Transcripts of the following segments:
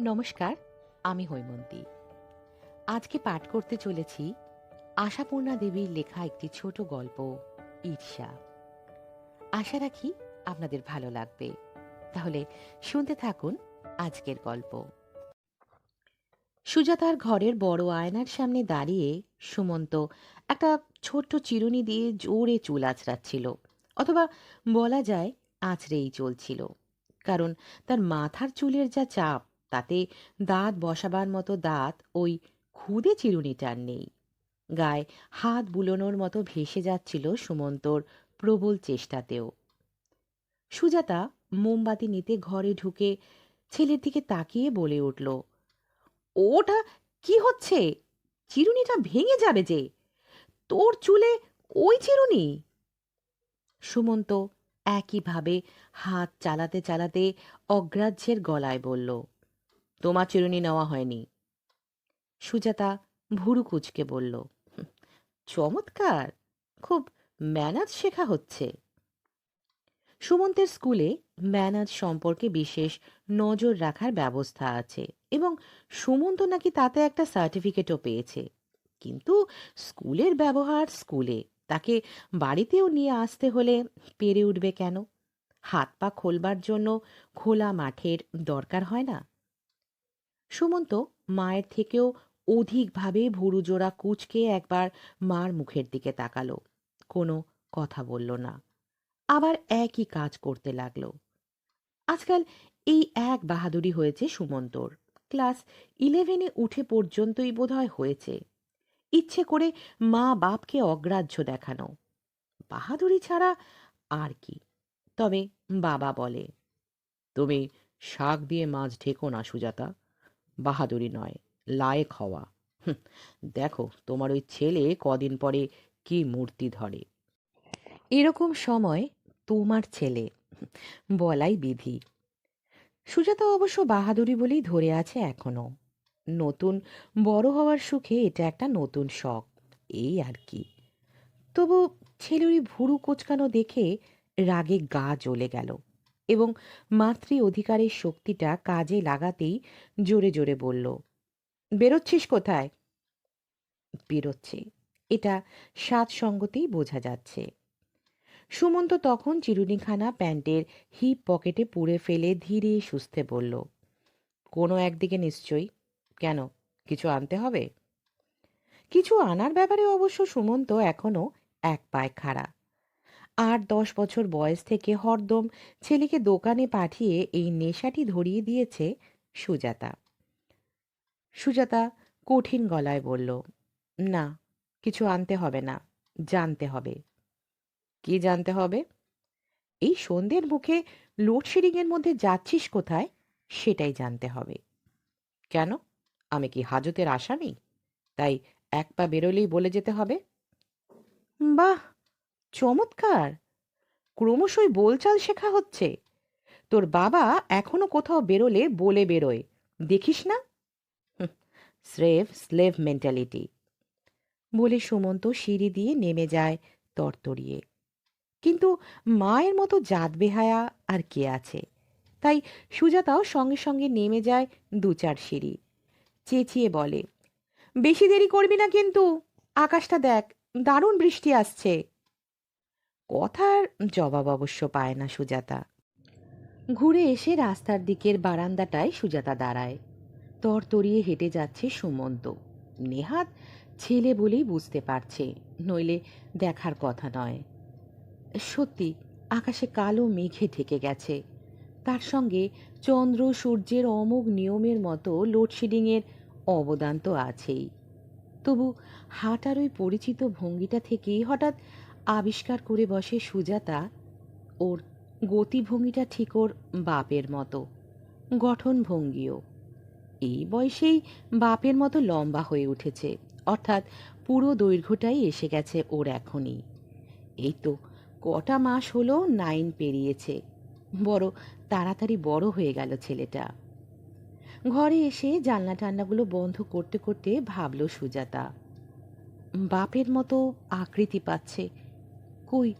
নমস্কার, আমি হৈমন্তী। আজকে পাঠ করতে চলেছি আশাপূর্ণা দেবীর লেখা একটি ছোট গল্প, ঈর্ষা। আশা রাখি আপনাদের ভালো লাগবে। তাহলে শুনতে থাকুন আজকের গল্প। সুজাতার ঘরের বড় আয়নার সামনে দাঁড়িয়ে সুমন্ত একটা ছোট্ট চিরুনি দিয়ে জোরে চুল আঁচড়াচ্ছিল অথবা বলা যায় আঁচড়েই চলছিল, কারণ তার মাথার চুলের যা চাপ তাতে দাঁত বসাবার মতো দাঁত ওই খুদে চিরুনিটার নেই। গায়ে হাত বুলোনোর মতো ভেসে যাচ্ছিল সুমন্তর প্রবল চেষ্টাতেও। সুজাতা মোমবাতি নিতে ঘরে ঢুকে ছেলের দিকে তাকিয়ে বলে উঠল, ওটা কি হচ্ছে? চিরুনিটা ভেঙে যাবে যে। তোর চুলে ওই চিরুনি? সুমন্ত একইভাবে হাত চালাতে চালাতে অগ্রাহ্যের গলায় বলল তোমার চিরুনি নেওয়া হয়নি। সুজাতা ভুরু কুচকে বলল চমৎকার, খুব ম্যানাজ শেখা হচ্ছে। সুমন্তের স্কুলে ম্যানাজ সম্পর্কে বিশেষ নজর রাখার ব্যবস্থা আছে এবং সুমন্ত নাকি তাতে একটা সার্টিফিকেটও পেয়েছে। কিন্তু স্কুলের ব্যবহার স্কুলে, তাকে বাড়িতেও নিয়ে আসতে হলে পেরে উঠবে কেন? হাত পা খোলবার জন্য খোলা মাঠের দরকার হয় না? সুমন্ত মায়ের থেকেও অধিকভাবে ভুরু জোড়া কুচকে একবার মার মুখের দিকে তাকালো। কোনো কথা বলল না। আবার একই কাজ করতে লাগল। আজকাল এই এক বাহাদুরি হয়েছে সুমন্তর। ক্লাস ইলেভেনে উঠে পর্যন্তই বোধহয় হয়েছে। ইচ্ছে করে মা বাপকে অগ্রাহ্য দেখানো। বাহাদুরি ছাড়া আর কি। তবে বাবা বলে, তুমি শাক দিয়ে মাছ ঢেকো না সুজাতা। বাহাদুরি নয়, লায়েক হওয়া। দেখো তোমার ওই ছেলে কদিন পরে কি মূর্তি ধরে। এরকম সময় তোমার ছেলে বলাই বিধি। সুজাতা অবশ্য বাহাদুরি বলেই ধরে আছে এখনও। নতুন, বড় হওয়ার সুখে এটা একটা নতুন শখ, এই আর কি। তবু ছেলেরই ভুরু কোচকানো দেখে রাগে গা জ্বলে গেল। এবং মাতৃ অধিকারের শক্তিটা কাজে লাগাতেই জোরে জোরে বলল, বেরোচ্ছিস কোথায়? বেরোচ্ছে। এটা সাত সঙ্গতেই বোঝা যাচ্ছে। সুমন্ত তখন চিরুনিখানা প্যান্টের হিপ পকেটে পুড়ে ফেলে ধীরে সুস্থে বলল, কোনো একদিকে নিশ্চয়ই। কেন? কিছু আনতে হবে? কিছু আনার ব্যাপারে অবশ্য সুমন্ত এখনও এক পায়ে খাড়া। আট দশ বছর বয়স থেকে হরদম ছেলেকে দোকানে পাঠিয়ে এই নেশাটি ধরিয়ে দিয়েছে সুজাতা। সুজাতা কঠিন গলায় বলল, না, কিছু আনতে হবে না, জানতে হবে। কি জানতে হবে? এই সন্ধ্যের মুখে লোডশেডিংয়ের মধ্যে যাচ্ছিস কোথায়, সেটাই জানতে হবে। কেন? আমি কি হাজতের আসামি? তাই এক পা বেরোলেই বলে যেতে হবে? বাহ! চমৎকার। ক্রমশই বোলচাল শেখা হচ্ছে। তোর বাবা এখনও কোথাও বেরোলে বলে বেরোয়। দেখিস না? হুঁ, স্রেফ স্লেভ মেন্টালিটি। বলে সুমন্ত সিঁড়ি দিয়ে নেমে যায় তরতরিয়ে। কিন্তু মায়ের মতো জাত বেহায়া আর কে আছে? তাই সুজাতাও সঙ্গে সঙ্গে নেমে যায় দু চার সিঁড়ি। চেঁচিয়ে বলে বেশি দেরি করবি না কিন্তু। আকাশটা দেখ দারুণ বৃষ্টি আসছে। কথার জবাব অবশ্য পায় না সুজাতা। ঘুরে এসে রাস্তার দিকের বারান্দাটায় সুজাতা দাঁড়ায়। তরতরিয়ে হেঁটে যাচ্ছে সুমন্ত। নেহাত ছেলে বলেই বুঝতে পারছে, নইলে দেখার কথা নয়। সত্যি, আকাশে কালো মেঘে ঢেকে গেছে। তার সঙ্গে চন্দ্র, সূর্যের অমোঘ নিয়মের মতো লোডশেডিংয়ের অবদান তো আছেই। তবু হাঁটার ওই পরিচিত ভঙ্গিটা থেকেই হঠাৎ আবিষ্কার করে বসে সুজাতা ওর গতিভঙ্গিটা ঠিক ওর বাপের মতো গঠন ভঙ্গিও এই বয়সেই বাপের মতো লম্বা হয়ে উঠেছে, অর্থাৎ পুরো দৈর্ঘ্যটাই এসে গেছে ওর এখনই। এই তো কটা মাস হলো নাইন পেরিয়েছে, বড় তাড়াতাড়ি বড় হয়ে গেল ছেলেটা। ঘরে এসে জানলা টান্নাগুলো বন্ধ করতে করতে ভাবল সুজাতা, বাপের মতো আকৃতি পাচ্ছে কই,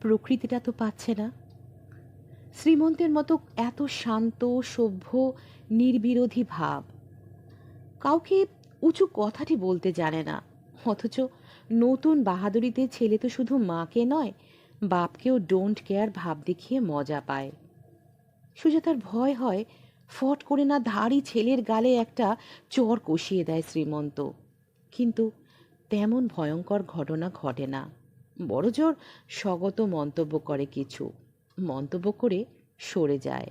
প্রকৃতিটা তো পাচ্ছে না। শ্রীমন্তের মতো এত শান্ত, সভ্য, নির্বিরোধী ভাব। কাউকে উঁচু কথাটি বলতে জানে না, অথচ নতুন বাহাদুরিতে ছেলে তো শুধু মাকে নয়, বাপকেও ডোন্ট কেয়ার ভাব দেখিয়ে মজা পায়। সুজাতার ভয় হয়, ফট করে না ধাড়ি ছেলের গালে একটা চর কষিয়ে দেয় শ্রীমন্ত। কিন্তু তেমন ভয়ঙ্কর ঘটনা ঘটে না। বড়জোর স্বগত মন্তব্য করে কিছু। মন্তব্য করে সরে যায়।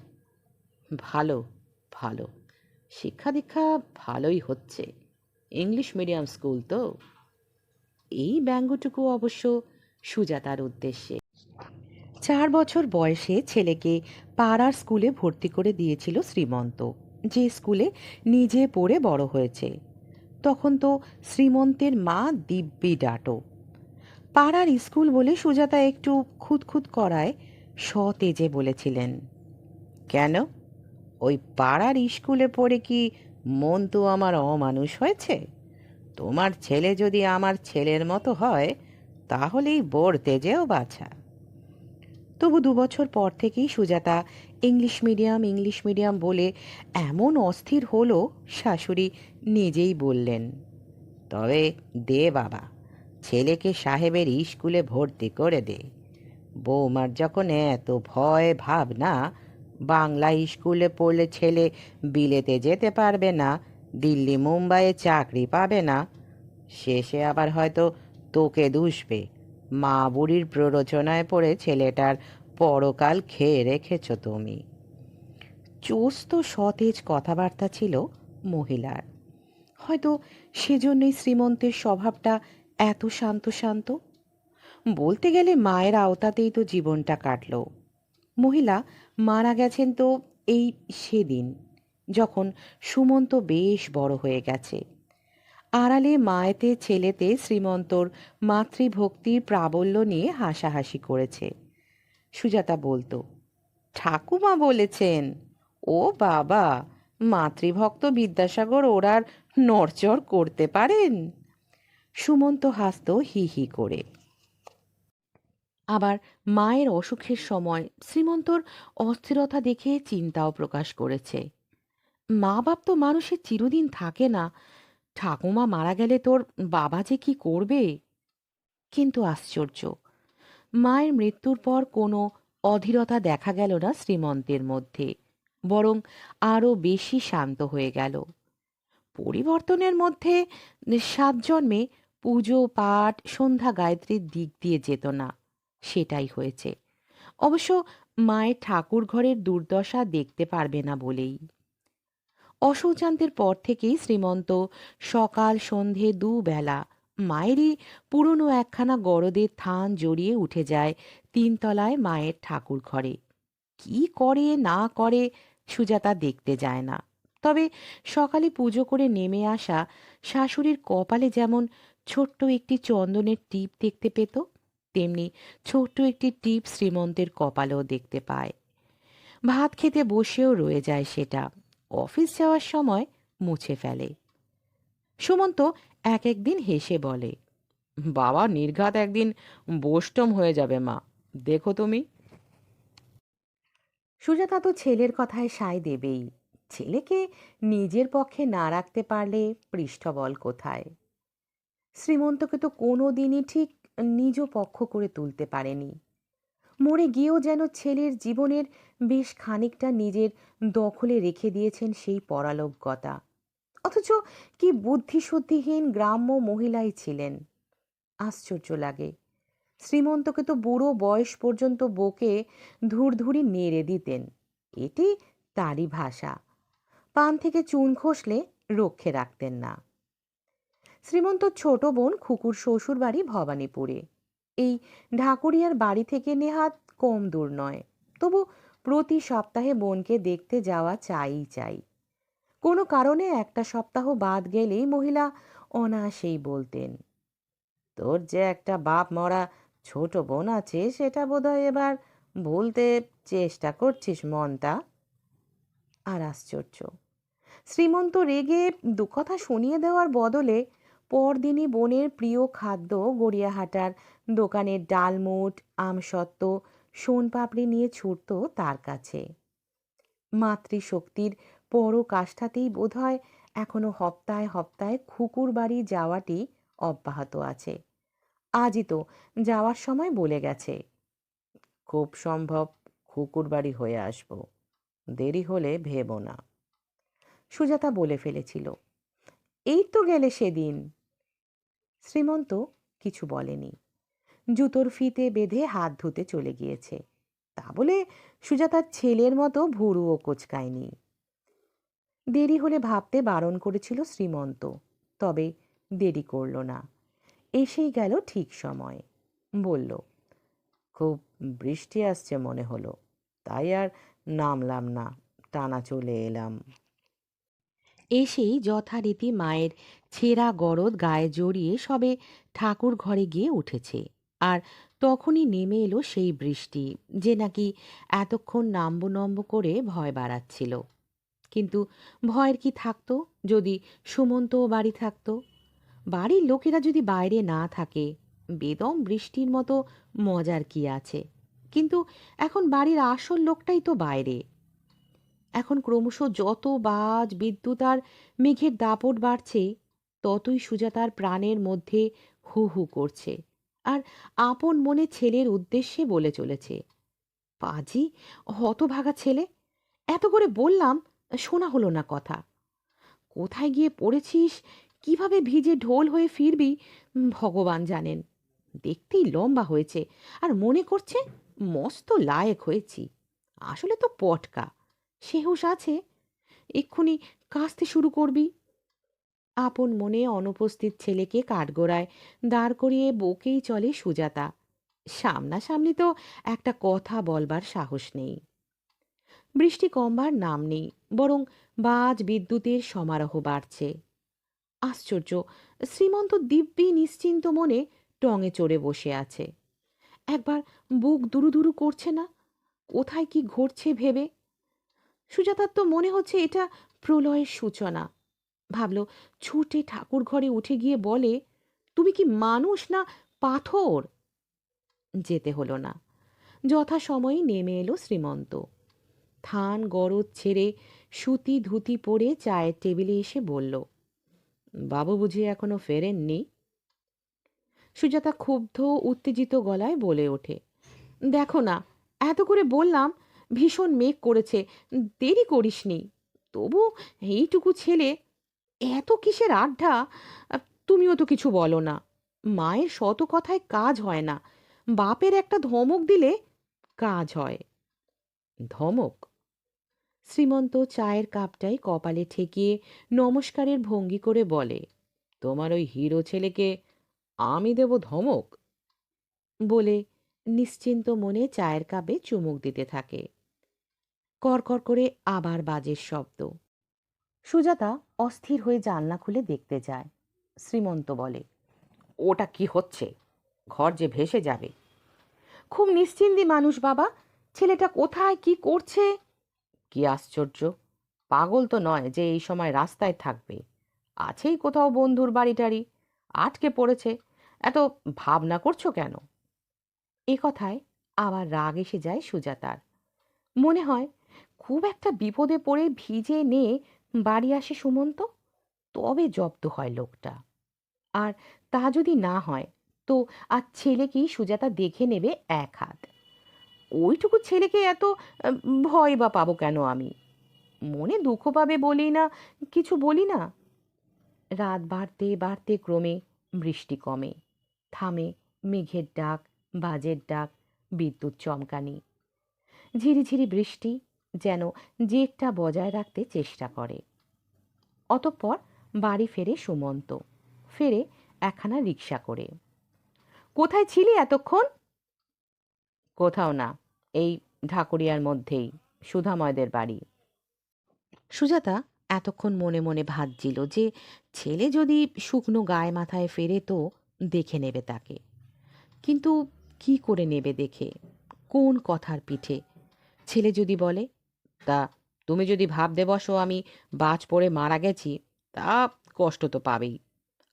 ভালো ভালো। শিক্ষা দীক্ষা ভালোই হচ্ছে। ইংলিশ মিডিয়াম স্কুল তো। এই ব্যঙ্গটুকু অবশ্য সুজাতার উদ্দেশ্যে। চার বছর বয়সে ছেলেকে পাড়ার স্কুলে ভর্তি করে দিয়েছিল শ্রীমন্ত, যে স্কুলে নিজে পড়ে বড় হয়েছে। তখন তো শ্রীমন্তের মা দিব্যি ডাটো। পাড়ার স্কুল বলে সুজাতা একটু খুঁতখুত করায় সতেজে বলেছিলেন, কেন? ওই পাড়ার স্কুলে পড়ে কি মন তো আমার অমানুষ হয়েছে? তোমার ছেলে যদি আমার ছেলের মতো হয়, তাহলেই বড়তে যেও বাছা। তবু দু বছর পর থেকেই Sujata English medium English medium বলে এমন অস্থির হলো শাশুড়ি নিজেই বললেন, তবে দে বাবা ছেলেকে সাহেবের স্কুলে ভর্তি করে দে। বৌমার যখন এত ভয় ভাবনা বাংলা স্কুলে পড়লে ছেলে বিলেতে যেতে পারবে না, দিল্লি মুম্বাইয়ে চাকরি পাবে না। শেষে আবার হয়তো তোকে দুষবে। মা বুড়ির প্ররোচনায় পড়ে ছেলেটার পরকাল খেয়ে রেখেছ তুমি। চোস্ত সতেজ কথাবার্তা ছিল মহিলার। হয়তো সেজন্যই শ্রীমন্তের স্বভাবটা এত শান্ত শান্ত? বলতে গেলে মায়ের আওতাতেই তো জীবনটা কাটল। মহিলা মারা গেছেন তো এই সেদিন, যখন সুমন্ত বেশ বড় হয়ে গেছে। আড়ালে মায়েতে ছেলেতে শ্রীমন্তর মাতৃভক্তির প্রাবল্য নিয়ে হাসাহাসি করেছে। সুজাতা বলতো, ঠাকুমা বলেছেন, ও বাবা, মাতৃভক্ত বিদ্যাসাগর ওরার নড়চড় করতে পারেন? সুমন্ত হাসত হি হি করে। আবার মায়ের অসুখের সময় শ্রীমন্তর অস্থিরতা দেখে চিন্তাও প্রকাশ করেছে। মা বাপ তো মানুষের চিরদিন থাকে না। ঠাকুমা মারা গেলে তোর বাবা যে কি করবে? কিন্তু আশ্চর্য। মায়ের মৃত্যুর পর কোনো অধীরতা দেখা গেল না শ্রীমন্তের মধ্যে। বরং আরও বেশি শান্ত হয়ে গেল। পরিবর্তনের মধ্যে সাত জন্মে পুজো, পাঠ, সন্ধ্যা গায়ত্রীর দিক দিয়ে যেত না। সেটাই হয়েছে। অবশ্য মায়ের ঠাকুর ঘরের দুর্দশা দেখতে পারবে না বলেই। অশৌচান্তের পর থেকেই শ্রীমন্ত সকাল সন্ধে দুবেলা মায়েরই পুরনো একখানা গরদের থান জড়িয়ে উঠে যায় তিনতলায় মায়ের ঠাকুর ঘরে। কি করে, না করে সুজাতা দেখতে যায় না। তবে সকালে পুজো করে নেমে আসা শাশুড়ির কপালে যেমন ছোট্ট একটি চন্দনের টিপ দেখতে পেত, তেমনি ছোট্ট একটি টিপ শ্রীমন্তের কপালেও দেখতে পায়। ভাত খেতে বসেও রয়ে যায় সেটা। অফিস যাওয়ার সময় মুছে ফেলে। সুমন্ত এক একদিন হেসে বলে, বাবা, নির্ঘাত একদিন বোষ্টম হয়ে যাবে মা, দেখো তুমি। সুজাতা তো ছেলের কথায় সায় দেবেই। ছেলেকে নিজের পক্ষে না রাখতে পারলে পৃষ্ঠবল কোথায়? শ্রীমন্তকে তো কোনো দিনই ঠিক নিজ পক্ষ করে তুলতে পারেনি। মরে গিয়েও যেন ছেলের জীবনের বেশ খানিকটা নিজের দখলে রেখে দিয়েছেন সেই পরালোকগতা অথচ কি বুদ্ধিশুদ্ধিহীন গ্রাম্য মহিলাই ছিলেন। আশ্চর্য লাগে। শ্রীমন্তকে তো বুড়ো বয়স পর্যন্ত বকে ধুরধুরি নেড়ে দিতেন। এটি তারই ভাষা। পান থেকে চুন খসলে রক্ষে রাখতেন না। শ্রীমন্ত ছোট বোন খুকুর শ্বশুর বাড়ি ভবানীপুরে। এই ঢাকুরিয়ার বাড়ি থেকে নেহাত কম দূর নয়, তবু প্রতি সপ্তাহে বোনকে দেখতে যাওয়া চাই চাই। কোনো কারণে একটা সপ্তাহ বাদ গেলেই মহিলা অনায়াসেই বলতেন, তোর যে একটা বাপ মরা ছোট বোন আছে, সেটা বোধহয় এবার বলতে চেষ্টা করছিস মনটা? আর আশ্চর্য, শ্রীমন্ত রেগে দু কথা শুনিয়ে দেওয়ার বদলে পরদিনই বোনের প্রিয় খাদ্য গড়িয়াহাটার। দোকানের ডালমুট আমসত্ত্ব সোন পাপড়ি নিয়ে ছুটত তার কাছে। মাতৃশক্তির পরকাষ্ঠাতেই বোধহয় এখনও হপ্তায় হপ্তায় খুকুর বাড়ি যাওয়াটি অব্যাহত আছে। আজই তো যাওয়ার সময় বলে গেছে, খুব সম্ভব খুকুর বাড়ি হয়ে আসব, দেরি হলে ভেবো না। সুজাতা বলে ফেলেছিল, এই তো গেলে সেদিন শ্রীমন্ত কিছু বলেনি। জুতোর ফিতে বেঁধে হাত ধুতে চলে গিয়েছে। তা বলে সুজাতার ছেলের মতো ভুরুও কোচকায়নি। দেরি হলে ভাবতে বারণ করেছিল শ্রীমন্ত, তবে দেরি করল না। এসেই গেল ঠিক সময়। বলল, খুব বৃষ্টি আসছে মনে হলো, তাই আর নামলাম না, টানা চলে এলাম। এসেই যথারীতি মায়ের ছেঁড়া গরদ গায়ে জড়িয়ে সবে ঠাকুর ঘরে গিয়ে উঠেছে। আর তখনই নেমে এলো সেই বৃষ্টি, যে নাকি এতক্ষণ নাম্ব নম্ব করে ভয় বাড়াচ্ছিল। কিন্তু ভয়ের কি থাকতো, যদি সুমন্তও বাড়ি থাকতো? বাড়ির লোকেরা যদি বাইরে না থাকে, বেদম বৃষ্টির মতো মজার কি আছে? কিন্তু এখন বাড়ির আসল লোকটাই তো বাইরে। এখন ক্রমশ যত বাজ বিদ্যুৎ আর মেঘের দাপট বাড়ছে ততই সুজাতার প্রাণের মধ্যে হু হু করছে আর আপন মনে ছেলের উদ্দেশ্যে বলে চলেছে, পাজি, হতভাগা ছেলে, এত করে বললাম, শোনা হলো না কথা। কোথায় গিয়ে পড়েছিস? কীভাবে ভিজে ঢোল হয়ে ফিরবি? ভগবান জানেন, দেখতেই লম্বা হয়েছে আর মনে করছে মস্ত লায়েক হয়েছি। আসলে তো পটকা সে হুঁশ আছে, এক্ষুনি কাশতে শুরু করবি। আপন মনে অনুপস্থিত ছেলেকে কাঠগোড়ায় দাঁড় করিয়ে বকেই চলে সুজাতা। সামনাসামনি তো একটা কথা বলবার সাহস নেই। বৃষ্টি কমবার নাম নেই, বরং বাজ বিদ্যুতের সমারোহ বাড়ছে। আশ্চর্য, শ্রীমন্ত দিব্যি নিশ্চিন্ত মনে টঙে চড়ে বসে আছে। একবার বুক দুরু দুরু করছে না? কোথায় কি ঘটছে ভেবে? সুজাতার তো মনে হচ্ছে এটা প্রলয়ের সূচনা। ভাবল, ছুটে ঠাকুর ঘরে উঠে গিয়ে বলে, তুমি কি মানুষ না পাথর? যেতে হলো না। যথাসময়ে নেমে এলো শ্রীমন্ত। থান গরদ ছেড়ে সুতি ধুতি পরে চায়ের টেবিলে এসে বলল, বাবু বুঝি এখনও ফেরেননি? সুজাতা ক্ষুব্ধ, উত্তেজিত গলায় বলে ওঠে, দেখো না, এত করে বললাম, ভীষণ মেঘ করেছে, দেরি করিসনি। তবু এইটুকু ছেলে এত কিসের আড্ডা? তুমিও তো কিছু বলো না। মায়ের শত কথায় কাজ হয় না। বাপের একটা ধমক দিলে কাজ হয়। ধমক? শ্রীমন্ত চায়ের কাপটাই কপালে ঠেকিয়ে নমস্কারের ভঙ্গি করে বলে, তোমার ওই হিরো ছেলেকে আমি দেব ধমক? বলে নিশ্চিন্ত মনে চায়ের কাপে চুমুক দিতে থাকে। কড়কড় করে আবার বাজের শব্দ। সুজাতা অস্থির হয়ে জানলা খুলে দেখতে যায়। শ্রীমন্ত বলে, ওটা কি হচ্ছে? ঘর যে ভেসে যাবে। খুব নিশ্চিন্তি মানুষ বাবা, ছেলেটা কোথায়, কি করছে? কি আশ্চর্য! পাগল তো নয় যে এই সময় রাস্তায় থাকবে। আছেই কোথাও বন্ধুর বাড়ি টাড়ি আটকে পড়েছে। এত ভাবনা করছ কেন? এ কথায় আবার রাগ এসে যায় সুজাতার। মনে হয়, খুব একটা বিপদে পড়ে ভিজে নিয়ে বাড়ি আসে সুমন্ত? তবে জব্দ হয় লোকটা। আর তা যদি না হয়, তো আর ছেলেকেই সুজাতা দেখে নেবে এক হাত। ওইটুকু ছেলেকে এত ভয় বা পাবো কেন আমি? মনে দুঃখ পাবে বলি না, কিছু বলি না? রাত বাড়তে বাড়তে ক্রমে বৃষ্টি কমে। থামে মেঘের ডাক, বাজের ডাক, বিদ্যুৎ চমকানি। ঝিরিঝিরি বৃষ্টি যেন জেদটা বজায় রাখতে চেষ্টা করে। অতঃপর বাড়ি ফেরে সুমন্ত। ফেরে একখানা রিক্সা করে। কোথায় ছিলি এতক্ষণ? কোথাও না, এই ঢাকুরিয়ার মধ্যেই, সুধাময়দের বাড়ি। সুজাতা এতক্ষণ মনে মনে ভাবছিল যে ছেলে যদি শুকনো গায়ে মাথায় ফেরে তো দেখে নেবে তাকে। কিন্তু কি করে নেবে দেখে? কোন কথার পিঠে? ছেলে যদি বলে তা তুমি যদি ভাবতে বসো আমি বাজ পড়ে মারা গেছি, তা কষ্ট তো পাবেই।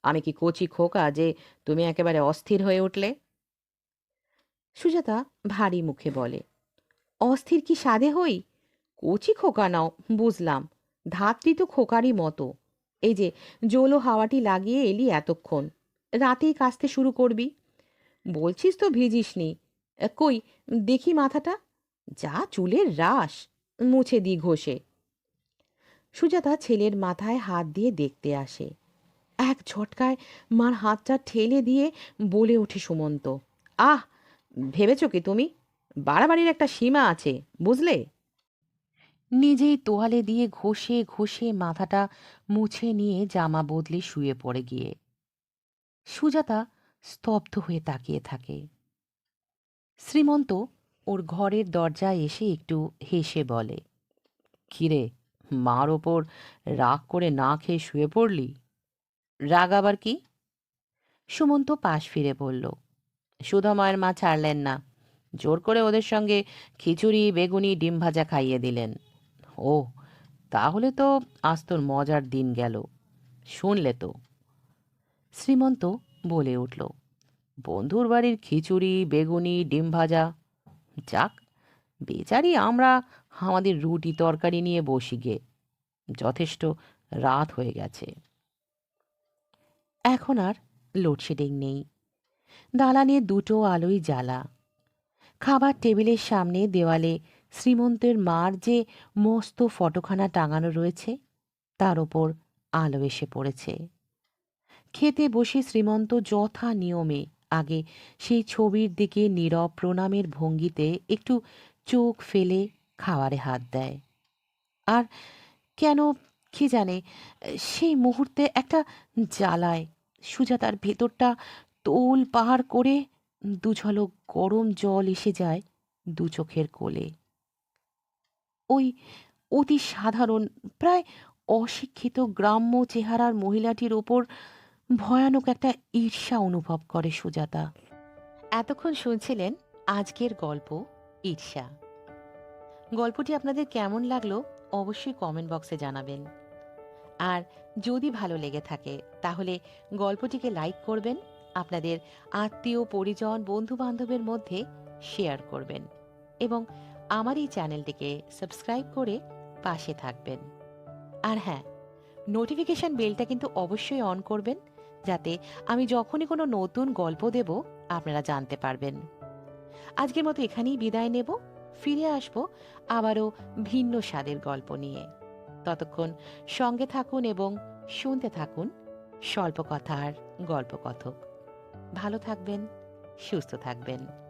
আমি কি কচি খোকা যে তুমি একেবারে অস্থির হয়ে উঠলে? সুজাতা ভারী মুখে বলে, অস্থির কি সাধে হই? কচি খোকা নাও, বুঝলাম। ধাত্রী তো খোকারই মতো। এই যে জোলো হাওয়াটি লাগিয়ে এলি এতক্ষণ, রাতেই কাচতে শুরু করবি। বলছিস তো ভিজিসনি। কই, দেখি মাথাটা? যা চুলের রাস মুছে দি ঘষে। সুজাতা ছেলের মাথায় হাত দিয়ে দেখতে আসে। এক ঝটকায় মার হাতটা ঠেলে দিয়ে বলে ওঠে সুমন্ত, আহ, ভেবেছ কি তুমি? বাড়াবাড়ির একটা সীমা আছে, বুঝলে? নিজেই তোয়ালে দিয়ে ঘষে ঘষে মাথাটা মুছে নিয়ে জামা বদলে শুয়ে পড়ে গিয়ে। সুজাতা স্তব্ধ হয়ে তাকিয়ে থাকে। শ্রীমন্ত ওর ঘরের দরজায় এসে একটু হেসে বলে, কিরে, মার ওপর রাগ করে না খেয়ে শুয়ে পড়লি? রাগ আবার কি? সুমন্ত পাশ ফিরে বলল সুধাময়ের মা ছাড়লেন না। জোর করে ওদের সঙ্গে খিচুড়ি, বেগুনি, ডিম ভাজা খাইয়ে দিলেন। ও, তাহলে তো আজ তোর মজার দিন গেল। শুনলে তো? শ্রীমন্ত বলে উঠল, বন্ধুর বাড়ির খিচুড়ি, বেগুনি, ডিম ভাজা যাক, বেচারি আমরা আমাদের রুটি তরকারি নিয়ে বসি গে। যথেষ্ট রাত হয়ে গেছে। এখন আর লোডশেডিং নেই। দালানে দুটো আলোই জ্বালা। খাবার টেবিলের সামনে দেওয়ালে শ্রীমন্তের মার যে মস্ত ফটোখানা টাঙানো রয়েছে, তার ওপর আলো এসে পড়েছে। খেতে বসে শ্রীমন্ত যথা নিয়মে আগে। সেই ছবির দিকে নীরব প্রণামের ভঙ্গিতে একটু চোখ ফেলে খাওয়ারে হাত দেয়। আর কেন কি জানে, সেই মুহূর্তে একটা জ্বালায়। সুজাতার ভেতরটা তোল পাহাড় করে দুঝলক গরম জল এসে যায় দু চোখের কোলে। ওই অতি সাধারণ, প্রায় অশিক্ষিত গ্রাম্য চেহারার মহিলাটির ওপর ভয়ানক একটা ঈর্ষা অনুভব করে সুজাতা। এতক্ষণ শুনছিলেন আজকের গল্প, ঈর্ষা। গল্পটি আপনাদের কেমন লাগল অবশ্যই কমেন্ট বক্সে জানাবেন। আর যদি ভালো লেগে থাকে, তাহলে গল্পটিকে লাইক করবেন, আপনাদের আত্মীয়, পরিজন বন্ধু বান্ধবের মধ্যে শেয়ার করবেন এবং আমার এই চ্যানেলটিকে সাবস্ক্রাইব করে পাশে থাকবেন। আর হ্যাঁ নোটিফিকেশন বেলটা কিন্তু অবশ্যই অন করবেন যাতে আমি যখনই কোনো নতুন গল্প দেব, আপনারা জানতে পারবেন। আজকের মতো এখানেই বিদায় নেব। ফিরে আসব আবারও ভিন্ন স্বাদের গল্প নিয়ে। ততক্ষণ সঙ্গে থাকুন এবং শুনতে থাকুন স্বল্প কথার গল্প কথক ভালো থাকবেন, সুস্থ থাকবেন।